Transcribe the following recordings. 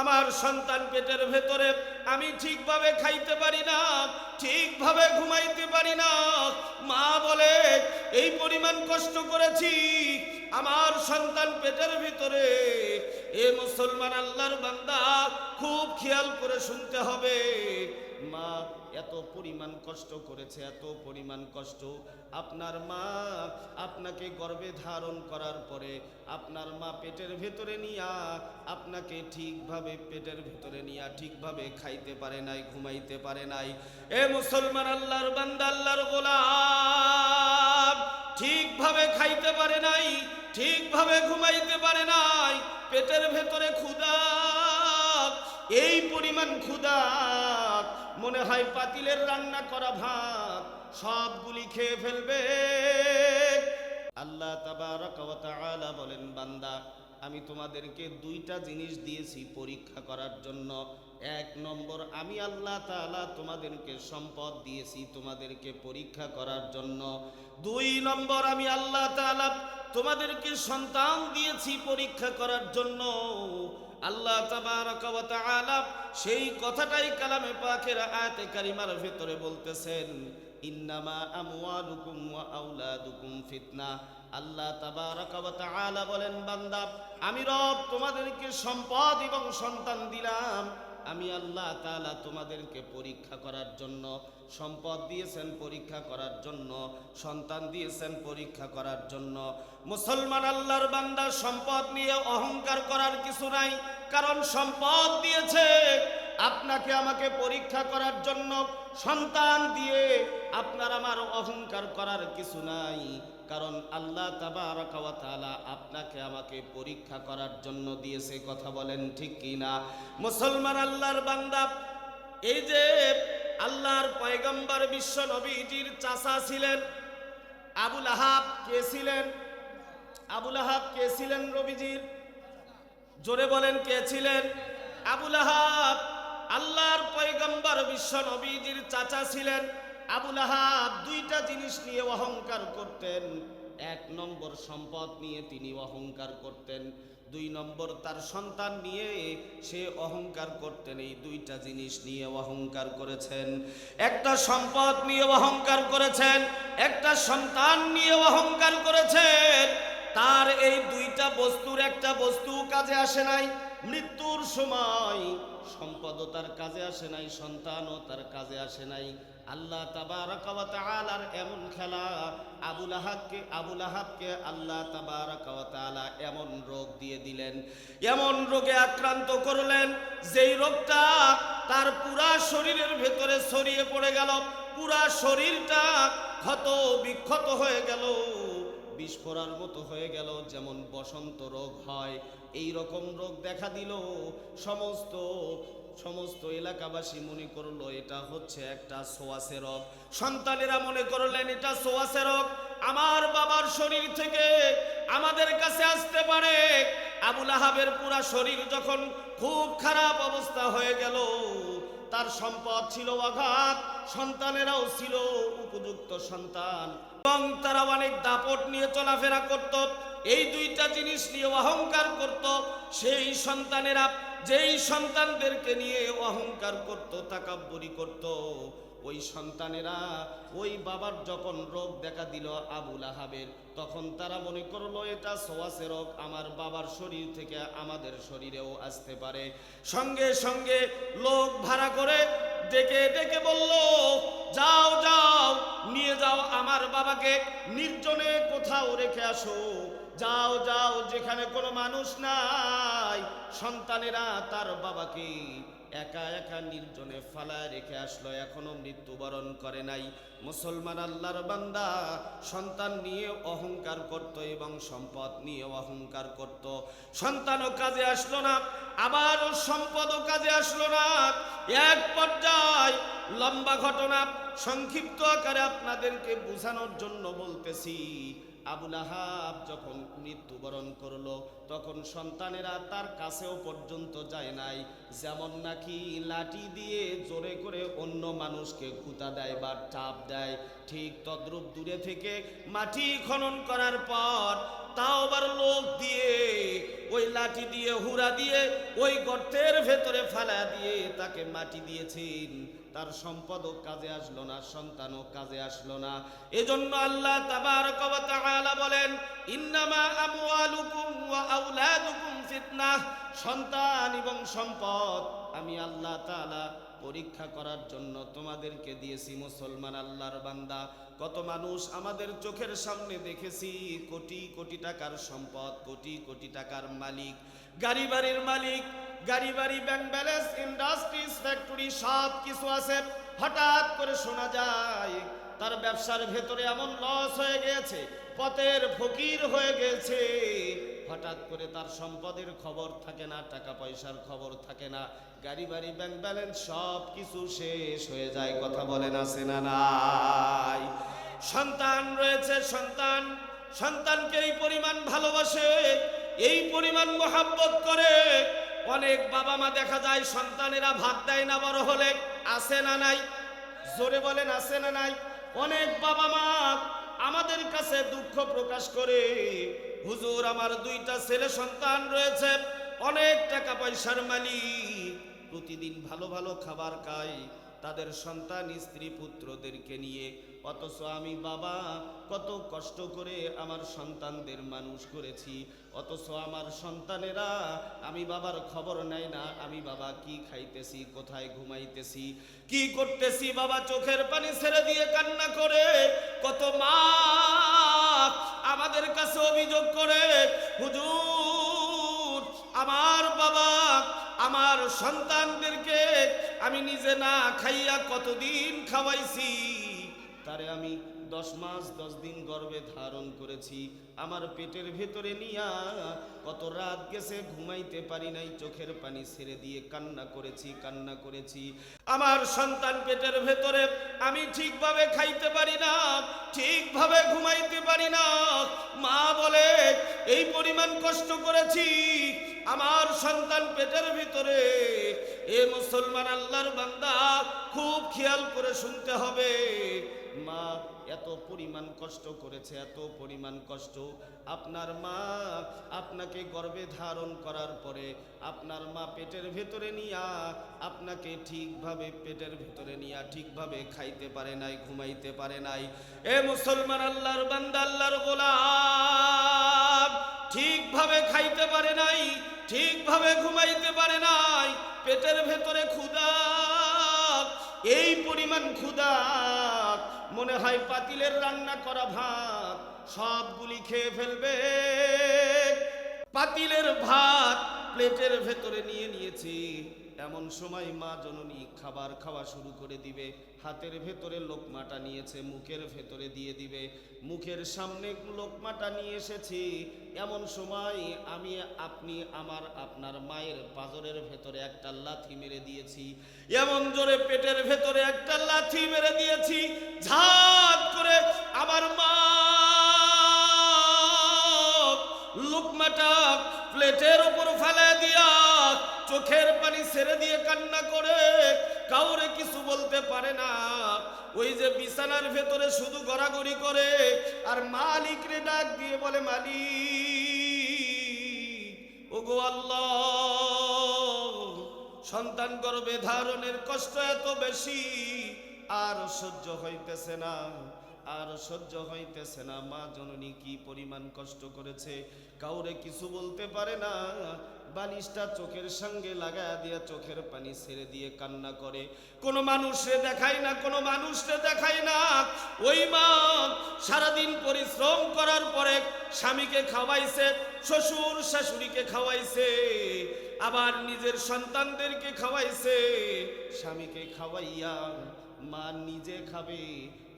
আমার সন্তান পেটের ভেতরে আমি ঠিকভাবে খাইতে পারি না, ঠিকভাবে ঘুমাইতে পারি না। মা বলে, এই পরিমাণ কষ্ট করেছি, আমার সন্তান পেটের ভিতরে এ মুসলমান আল্লাহর বান্দা, খুব খেয়াল করে শুনতে হবে। মা, এত পরিমাণ কষ্ট করেছে, এত পরিমাণ কষ্ট। আপনার মা আপনাকে গর্বে ধারণ করার পরে আপনার মা পেটের ভেতরে নিয়া আপনাকে ঠিকভাবে পেটের ভেতরে নিয়া ঠিকভাবে খাইতে পারে নাই, ঘুমাইতে পারে নাই। এ মুসলমান আল্লাহর বান্দা, আল্লাহর গোলাম। ঠিকভাবে খাইতে পারে নাই, ঠিকভাবে ঘুমাইতে পারে নাই, পেটের ভেতরে ক্ষুধা, এই পরিমাণ ক্ষুধা, মনে হয় পাতিলের রান্না করা ভাত, সবগুলি খেয়ে ফেলবে। আল্লাহ বলেন, বান্দা, আমি তোমাদেরকে দুইটা জিনিস দিয়েছি পরীক্ষা করার জন্য। এক নম্বর, আমি আল্লাহ তাআলা তোমাদেরকে সম্পদ দিয়েছি, তোমাদেরকে পরীক্ষা করার জন্য। দুই নম্বর, আমি আল্লাহ তাআলা তোমাদেরকে সন্তান দিয়েছি পরীক্ষা করার জন্য। আল্লাহ তাআলা সেই কথাটাই কালামে পাকের আয়াতে কারিমার ভেতরে বলতেছেন, ইন্নামা ওয়া ফিতনা। আল্লাহ বলেন আমি রব তোমাদেরকে সম্পদ এবং সন্তান দিলাম আমি আল্লাহ তাআলা তোমাদেরকে পরীক্ষা করার জন্য, সম্পদ দিয়েছেন পরীক্ষা করার জন্য, সন্তান দিয়েছেন পরীক্ষা করার জন্য। মুসলমান আল্লাহর বান্দা সম্পদ নিয়ে অহংকার করার কিছু নাই, কারণ সম্পদ দিয়েছে। আপনাকে আমাকে পরীক্ষা করার জন্য সন্তান দিয়ে আপনার আমার অহংকার করার কিছু নাই। কারণ আল্লাহ তাআলা আপনাকে আমাকে পরীক্ষা করার জন্য দিয়েছে, কথা বলেন ঠিক কি না মুসলমান আল্লাহর বান্দা, এই যে আল্লাহর পয়গম্বর বিশ্ব নবীজির চাচা ছিলেন আবুল আহাব কে ছিলেন? আবুল আহাব কে ছিলেন রবিজির জোরে বলেন কে ছিলেন? আবুল আহাব আল্লাহর পয়গম্বর বিশ্ব নবীজির চাচা ছিলেন। আবুল আহাব দুইটা জিনিস নিয়ে অহংকার করতেন। এক নম্বর সম্পদ নিয়ে তিনি অহংকার করতেন। দুই নম্বর তার সন্তান নিয়ে সে অহংকার করতেন। এই দুইটা জিনিস নিয়ে অহংকার করেছেন। একটা সম্পদ নিয়ে অহংকার করেছেন, একটা সন্তান নিয়ে অহংকার করেছেন। তার এই দুইটা বস্তুর একটা বস্তু কাজে আসে নাই, মৃত্যুর সময় সম্পদও তার কাজে আসে নাই, সন্তানও তার কাজে আসে নাই। আল্লাহ এমন খেলা আবুল আহাবকে আবুল আহাবকে আল্লাহ তাবারাক ওয়া এমন রোগ দিয়ে দিলেন, এমন রোগে আক্রান্ত করলেন, যেই রোগটা তার পুরা শরীরের ভেতরে ছড়িয়ে পড়ে গেল, পুরা শরীরটা ক্ষত বিক্ষত হয়ে গেল বিস্ফোরার মতো হয়ে গেল, যেমন বসন্ত রোগ হয়, এই রকম রোগ দেখা দিল, সমস্ত সমস্ত এলাকাবাসী মনে করল, এটা হচ্ছে একটা সোয়াসে রোগ। সন্তানেরা মনে করলেন, এটা সোয়াসে রোগ। আমার বাবার শরীর থেকে আমাদের কাছে আসতে পারে। আবুল আহাবের পুরা শরীর যখন খুব খারাপ অবস্থা হয়ে গেল, তার সম্পদ ছিল অঘাত, সন্তানেরাও ছিল উপযুক্ত সন্তান। এবং তারা অনেক দাপট নিয়ে চলাফেরা করত, এই দুইটা জিনিস নিয়ে অহংকার করত। সেই সন্তানেরা যেই সন্তানদেরকে নিয়ে অহংকার করত, তাকাব্বরি করত, ওই সন্তানেরা ওই বাবার যখন রোগ দেখা দিল আবুল আহাবের, তখন তারা মনে করল, এটা সোয়াসে রোগ, আমার বাবার শরীর থেকে আমাদের শরীরেও আসতে পারে। সঙ্গে সঙ্গে লোক ভাড়া করে ডেকে ডেকে বলল, যাও যাও, নিয়ে যাও আমার বাবাকে, নির্জনে কোথাও রেখে আসো। যাও যাও, যেখানে কোনো মানুষ নাই, সন্তানেরা তার বাবাকে একা একা নির্জনে ফালায় রেখে আসলো, এখনও মৃত্যুবরণ করে নাই। মুসলমান আল্লাহর বান্দা সন্তান নিয়ে অহংকার করত এবং সম্পদ নিয়ে অহংকার করত। সন্তানও কাজে আসলো না আবার সম্পদও কাজে আসলো না। এক পর্যায় লম্বা ঘটনা, সংক্ষিপ্ত আকারে আপনাদেরকে বোঝানোর জন্য বলতেছি আবুল আহাব যখন মৃত্যুবরণ করল, তখন সন্তানেরা তার কাছেও পর্যন্ত যায় নাই। যেমন নাকি লাঠি দিয়ে জোরে করে অন্য মানুষকে খুঁতা দেয় বা টাপ দেয়, ঠিক তদ্রূপ দূরে থেকে মাটি খনন করার পর তাও আবার লোক দিয়ে ওই লাঠি দিয়ে হুরা দিয়ে ওই গর্তের ভেতরে ফালা দিয়ে তাকে মাটি দিয়েছেন। তার সম্পদও কাজে আসলো না, সন্তানও কাজে আসলো না। এজন্য আল্লাহ তাবারক ওয়া তাআলা বলেন, ইন্নামা আমওয়ালুকুম ওয়া আওলাদুকুম ফিতনাহ। সন্তান এবং সম্পদ, আমি আল্লাহ তাআলা পরীক্ষা করার জন্য তোমাদেরকে দিয়েছি মুসলমান আল্লাহর বান্দা। কত মানুষ আমাদের চোখের সামনে দেখেছি, কোটি কোটি টাকার সম্পদ, কোটি কোটি টাকার মালিক। গাড়ি বাড়ির মালিক, গাড়ি বাড়ি ব্যাংক ব্যালেন্স ইন্ডাস্ট্রিজ ফ্যাক্টরি সব কিছু আছে। হঠাৎ করে শোনা যায় তার ব্যবসার ভেতরে এমন লস হয়ে গেছে পথের ফকির হয়ে গেছে হঠাৎ করে তার সম্পদের খবর থাকে না, টাকা পয়সার খবর থাকে না, গাড়ি বাড়ি ব্যাংক ব্যালেন্স সব কিছু শেষ হয়ে যায়, কথা বলেন আছে না নাই। সন্তান রয়েছে, সন্তান, সন্তানকে এই পরিমাণ ভালোবাসে, এই পরিমাণ মোহাব্বত করে। অনেক বাবা মা দেখা যায় সন্তানেরা ভাত দেয় না, বড় হলে আসে না নাই? জোরে বলেন আসে না নাই? অনেক বাবা মা আমাদের কাছে দুঃখ প্রকাশ করে, হুজুর, আমার দুইটা ছেলে সন্তান রয়েছে, অনেক টাকা পয়সার মালিক, প্রতিদিন ভালো ভালো খাবার খায় তাদের সন্তান, স্ত্রী পুত্রদেরকে নিয়ে। অথচ আমি বাবা, কত কষ্ট করে আমার সন্তানদের মানুষ করেছি। অথচ আমার সন্তানেরা, আমি বাবার খবর নেয় না, আমি বাবা কি খাইতেছি, কোথায় ঘুমাইতেছি, কি করতেছি, বাবা চোখের পানি ছেড়ে দিয়ে কান্না করে। কত মা আমাদের কাছে অভিযোগ করে, হুজুর, আমার বাবা, আমার সন্তানদেরকে আমি নিজে না খাইয়া কতদিন খাওয়াইছি, তারে আমি দশ মাস, দশ দিন গর্ভে ধারণ করেছি। আমার পেটের ভেতরে নিয়া কত রাত গেছে ঘুমাইতে পারি নাই, চোখের পানি ছেড়ে দিয়ে কান্না করেছি কান্না করেছি। আমার সন্তান পেটের ভেতরে আমি ঠিকভাবে খাইতে পারি না, ঠিকভাবে ঘুমাইতে পারি না। মা বলে, এই পরিমাণ কষ্ট করেছি, আমার সন্তান পেটের ভিতরে এ মুসলমান আল্লাহর বান্দা, খুব খেয়াল করে শুনতে হবে। মা, এত পরিমাণ কষ্ট করেছে, এত পরিমাণ কষ্ট। আপনার মা আপনাকে গর্ভে ধারণ করার পরে আপনার মা পেটের ভেতরে নিয়া আপনাকে ঠিকভাবে পেটের ভেতরে নিয়া ঠিকভাবে খাইতে পারে নাই, ঘুমাইতে পারে নাই। এ মুসলমান আল্লাহর বান্দা, আল্লাহর গোলাম, ঠিকভাবে খাইতে পারে নাই। ঠিকভাবে ঘুমাইতে পারে নাই। পেটের ভেতরে ক্ষুদা এই পরিমাণ ক্ষুদা মনে হয় পাতিলের রান্না করা ভাত, সবগুলি খেয়ে ফেলবে। পাতিলের ভাত প্লেটের ভেতরে নিয়ে নিয়েছি। এমন সময় মা জননী খাবার খাওয়া শুরু করে দিবে। হাতের ভেতরে লোকমাটা নিয়েছে, মুখের ভেতরে দিয়ে দিবে। মুখের সামনে লোকমাটা নিয়ে এসেছি। এমন সময় আমি, আপনি, আমার, আপনার মায়ের পাজরের ভেতরে একটা লাথি মেরে দিয়েছি। এমন জোরে পেটের ভেতরে একটা লাথি মেরে দিয়েছি। ঝাঁপ করে আমার মা লোকমাটা প্লেটের উপর ফেলে দিয়া চোখের পানি ছেড়ে দিয়ে কান্না করে, কাউরে কিছু বলতে পারে না। ওই যে বিছানার ভেতরে শুধু গড়াগড়ি করে, আর মালিক রে ডাক দিয়ে বলে, মালিক, ওগো আল্লাহ, সন্তান গর্ভে ধারণের কষ্ট এত বেশি, আর সহ্য হইতেছে না, আর সহ্য হইতেছে না। মা জননী কি পরিমাণ কষ্ট করেছে, কাউরে কিছু বলতে পারে না বালিশটা চোখের সঙ্গে লাগায় দিয়ে চোখের পানি ছেড়ে দিয়ে কান্না করে। কোনো মানুষে দেখায় না, কোনো মানুষরে দেখায় না। ওই মা সারাদিন পরিশ্রম করার পরে স্বামীকে খাওয়াইছে, শ্বশুর শাশুড়িকে খাওয়াইছে, আবার নিজের সন্তানদেরকে খাওয়াইছে। স্বামীকে খাওয়াইয়া মা নিজে খাবে,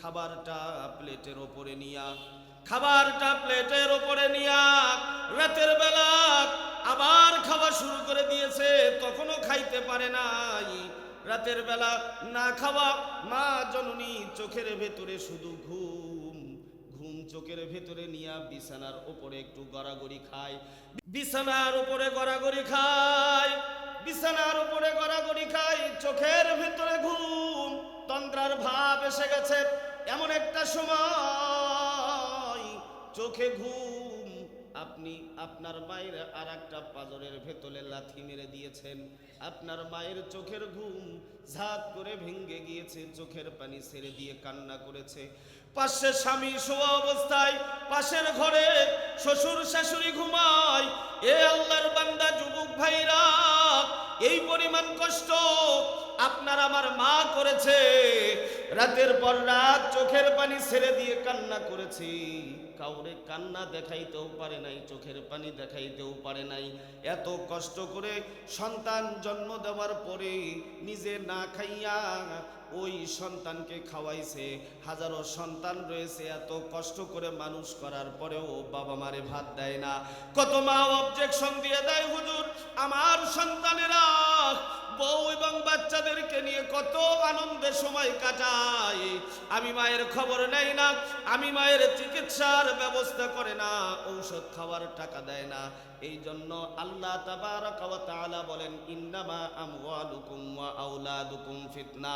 খাবারটা প্লেটের ওপরে নিয়া খাবারটা প্লেটের ওপরে নিয়া রাতের বেলা আবার খাওয়া শুরু করে দিয়েছে, তখনও খাইতে পারে নাই। রাতের বেলা না খাওয়া মা জননী চোখের ভেতরে শুধু ঘুম ঘুম চোখের ভেতরে নিয়া বিছানার ওপরে একটু গড়াগড়ি খায়। বিছানার উপরে গড়াগড়ি খায়, বিছানার উপরে গড়াগড়ি খায়, চোখের ভেতরে ঘুম, তন্দ্রার ভাব এসে গেছে। এমন একটা সময় চোখে ঘুম। আপনি আপনার মায়ের আর একটা পাজরের ভেতরে লাথি মেরে দিয়েছেন। আপনার মায়ের চোখের ঘুম ঝাঁক করে ভেঙ্গে গিয়েছে, চোখের পানি ছেড়ে দিয়ে কান্না করেছে। পাশে স্বামী শোয়া অবস্থায় পাশের ঘরে শ্বশুর শাশুড়ি ঘুমায়। এ আল্লাহর বান্দা, যুবক ভাইরা, এই পরিমাণ কষ্ট আপনার আমার মা করেছে। রাতের পর রাত চোখের পানি ছেড়ে দিয়ে কান্না করেছি। কাউরে কান্না দেখাইতেও পারে নাই, চোখের পানি দেখাইতেও পারে নাই। এত কষ্ট করে সন্তান জন্ম দেওয়ার পরে নিজে না খাইয়া ওই সন্তানকে খাওয়াইছে। হাজারো সন্তান রয়েছে, এত কষ্ট করে মানুষ করার পরেও বাবা মারে ভাত দেয় না। কত মা অবজেকশন দিয়ে দেয়, হুজুর। আমার সন্তানেরা বউ এবং বাচ্চাদেরকে নিয়ে কত আনন্দে সময় কাটায় আমি মায়ের খবর নেই না, আমি মায়ের চিকিৎসার ব্যবস্থা করে না, ঔষধ খাওয়ার টাকা দেয় না। এই জন্য আল্লাহ বলেন ফিতনা।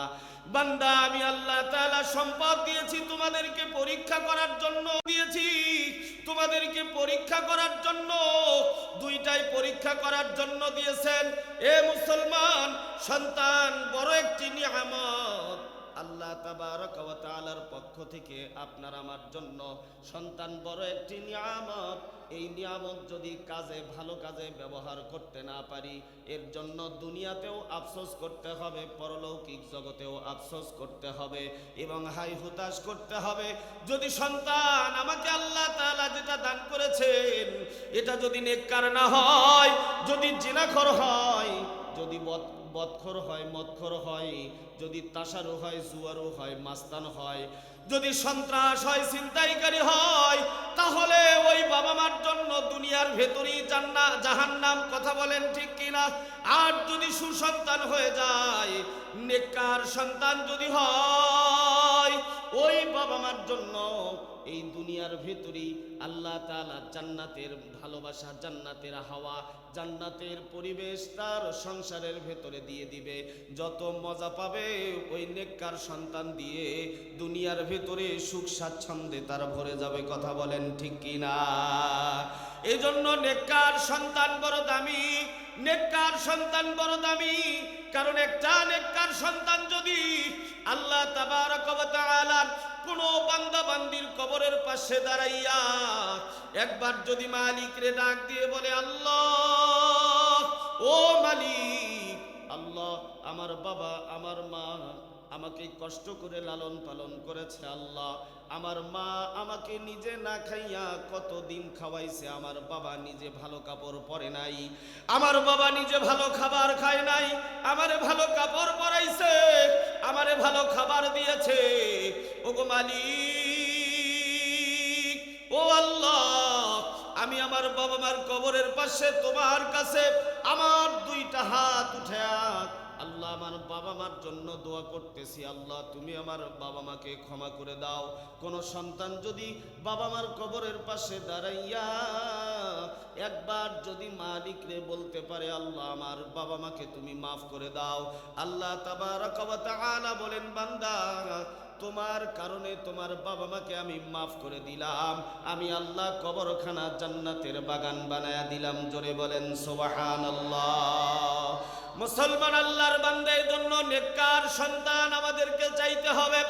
বান্দা, আমি আল্লাহ সম্পদ দিয়েছি, তোমাদেরকে পরীক্ষা করার জন্য দিয়েছি। তোমাদেরকে পরীক্ষা করার জন্য, দুইটাই পরীক্ষা করার জন্য দিয়েছেন। এ মুসলমান সন্তান, বড় একটি নিয়ামত। আল্লাহ তাবারাকা পক্ষ থেকে আপনার আমার জন্য সন্তান বড় একটি নিয়ামত। এই নিয়ামত যদি কাজে, ভালো কাজে ব্যবহার করতে না পারি, এর জন্য দুনিয়াতেও আফসোস করতে হবে, পরলৌকিক জগতেও আফসোস করতে হবে এবং হাই হুতাশ করতে হবে। যদি সন্তান আমাকে আল্লাহ তাআলা যেটা দান করেছেন, এটা যদি নেককার না হয়, যদি জিনাখর হয়, যদি বদ বদখর হয় মৎখর হয়। যদি তাসারও হয়, জুয়ারু হয়, মাস্তান হয়। যদি সন্ত্রাস হয়, ছিনতাইকারী হয়, তাহলে ওই বাবা মার জন্য দুনিয়ার ভেতরেই জান্না, জাহান্নাম, কথা বলেন ঠিক কিনা? আর যদি সুসন্তান হয়ে যায়, নেককার সন্তান যদি হয়, ওই বাবা মার জন্য এই দুনিয়ার ভেতরেই আল্লাহ তাআলা জান্নাতের ভালোবাসা, জান্নাতের হাওয়া, জান্নাতের পরিবেশ তার সংসারের ভেতরে দিয়ে দিবে। যত মজা পাবে ওই নেককার সন্তান দিয়ে দুনিয়ার ভেতরে সুখ স্বাচ্ছন্দ্যে তার ভরে যাবে, কথা বলেন ঠিক কিনা? এই জন্য নেককার সন্তান বড় দামি, নেককার সন্তান বড় দামি, কারণ একটা নেককার সন্তান যদি আল্লাহ তাবারক ওয়া তাআলার কোন বান্দা বান্দির কবরের পাশে দাঁড়াইয়া একবার যদি মালিক রে ডাক দিয়ে বলে, আল্লাহ, ও মালিক, আল্লাহ, আমার বাবা, আমার মা আমাকে কষ্ট করে লালন পালন করেছে, আল্লাহ, আমার মা আমাকে নিজে না খাইয়া কতদিন খাওয়াইছে, আমার বাবা নিজে ভালো কাপড় পরে নাই, আমার বাবা নিজে ভালো খাবার খায় নাই, আমারে ভালো কাপড় মালিক। ও আল্লাহ, আমি আমার বাবা মার কবরের পাশে তোমার কাছে আমার দুইটা হাত উঠে আল্লাহ আমার বাবা মার জন্য দোয়া করতেছি। আল্লাহ, তুমি আমার বাবা মাকে ক্ষমা করে দাও। কোন সন্তান যদি বাবা মার কবরের পাশে দাঁড়াইয়া একবার যদি মালিক রে বলতে পারে, আল্লাহ, আমার বাবা মাকে তুমি মাফ করে দাও। আল্লাহ তাআলা বলেন, বান্দা তোমার কারণে তোমার বাবা মাকে আমি মাফ করে দিলাম। আমি আল্লাহ কবরখানা জান্নাতের বাগান বানায়া দিলাম। জোরে বলেন সোবাহান মুসলমান আল্লাহর বান্দের জন্য নেককার সন্তান আমাদেরকে চাইতে হবে।